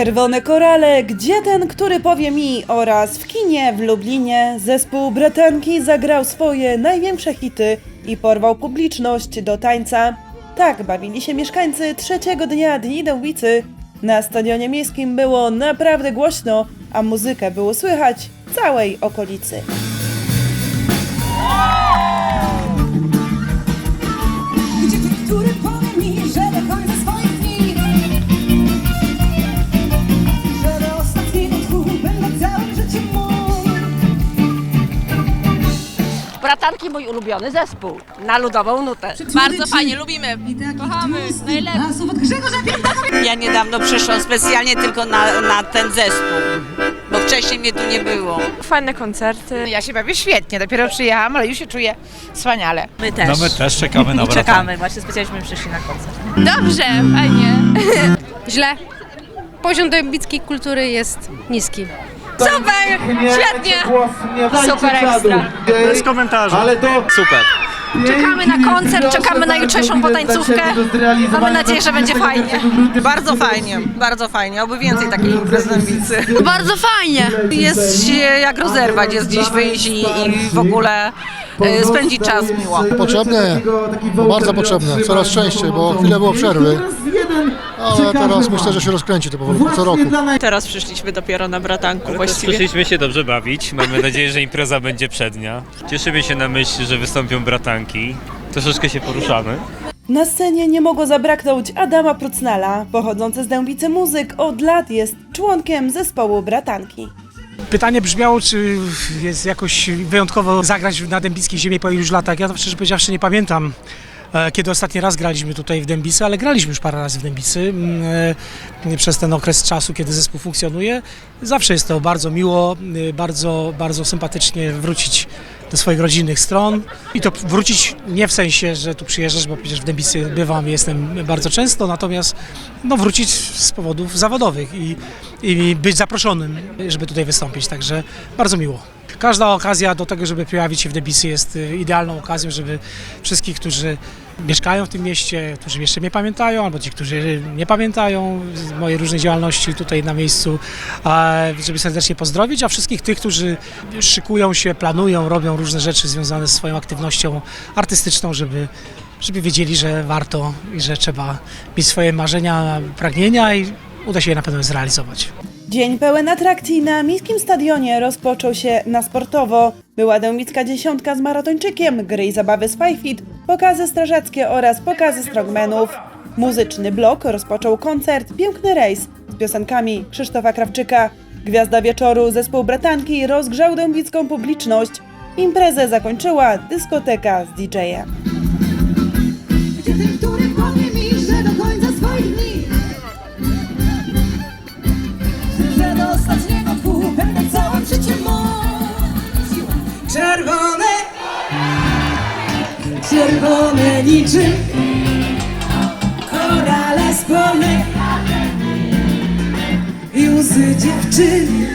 Czerwone korale, gdzie ten, który powie mi oraz w kinie w Lublinie zespół Bratanki zagrał swoje największe hity i porwał publiczność do tańca. Tak bawili się mieszkańcy trzeciego dnia Dni Dębicy. Na stadionie miejskim było naprawdę głośno, a muzykę było słychać w całej okolicy. Bratanki mój ulubiony zespół na ludową nutę. Bardzo fajnie, lubimy. Kochamy, najlepiej Ja niedawno przyszłam specjalnie tylko na, na ten zespół, bo wcześniej mnie tu nie było. Fajne koncerty. Ja się bawię świetnie, dopiero przyjechałam, ale już się czuję wspaniale. My też. No my też czekamy na. Czekamy, właśnie specjalnie przyszli na koncert. Dobrze, fajnie. Źle. Poziom dębickiej kultury jest niski. Super, świetnie. Super ekstra. Bez komentarzy. Ale to super. Czekamy na koncert, czekamy na jutrzejszą potańcówkę. Mamy nadzieję, że będzie fajnie. Bardzo fajnie, bardzo fajnie, oby więcej takich imprez w Dębicy. Bardzo fajnie. Jest się jak rozerwać, jest gdzieś wyjść i, i w ogóle spędzić czas miło. Potrzebne, bardzo potrzebne, coraz częściej, bo chwilę było przerwy, ale teraz myślę, że się rozkręci to powolutku, co roku. Teraz przyszliśmy dopiero na bratanku właściwie. Przyszliśmy się dobrze bawić. Mamy nadzieję, że impreza będzie przednia. Cieszymy się na myśl, że wystąpią bratanki. Troszeczkę się poruszamy. Na scenie nie mogło zabraknąć Adama Prucnala. Pochodzący z Dębicy muzyk od lat jest członkiem zespołu Bratanki. Pytanie brzmiało, czy jest jakoś wyjątkowo zagrać na dębickiej ziemi po już latach. Ja to szczerze powiedziawszy nie pamiętam, e, kiedy ostatni raz graliśmy tutaj w Dębicy, ale graliśmy już parę razy w Dębicy mm, e, przez ten okres czasu, kiedy zespół funkcjonuje. Zawsze jest to bardzo miło, e, bardzo, bardzo sympatycznie wrócić do swoich rodzinnych stron i to wrócić nie w sensie, że tu przyjeżdżasz, bo przecież w Dębicy bywam, jestem bardzo często, natomiast no, wrócić z powodów zawodowych i, i być zaproszonym, żeby tutaj wystąpić, także bardzo miło. Każda okazja do tego, żeby pojawić się w Debicy jest y, idealną okazją, żeby wszystkich, którzy mieszkają w tym mieście, którzy jeszcze mnie pamiętają, albo ci, którzy nie pamiętają mojej różnej działalności tutaj na miejscu, żeby serdecznie pozdrowić, a wszystkich tych, którzy szykują się, planują, robią różne rzeczy związane z swoją aktywnością artystyczną, żeby, żeby wiedzieli, że warto i że trzeba mieć swoje marzenia, pragnienia i uda się je na pewno zrealizować. Dzień pełen atrakcji na miejskim stadionie rozpoczął się na sportowo. Była dębicka dziesiątka z maratończykiem, gry i zabawy z Feet, pokazy strażackie oraz pokazy strongmenów. Muzyczny blok rozpoczął koncert Piękny Rejs z piosenkami Krzysztofa Krawczyka. Gwiazda wieczoru zespół Bratanki rozgrzał dębicką publiczność. Imprezę zakończyła dyskoteka z DJ-em. niczym. Korale sporne I łzy dziewczyn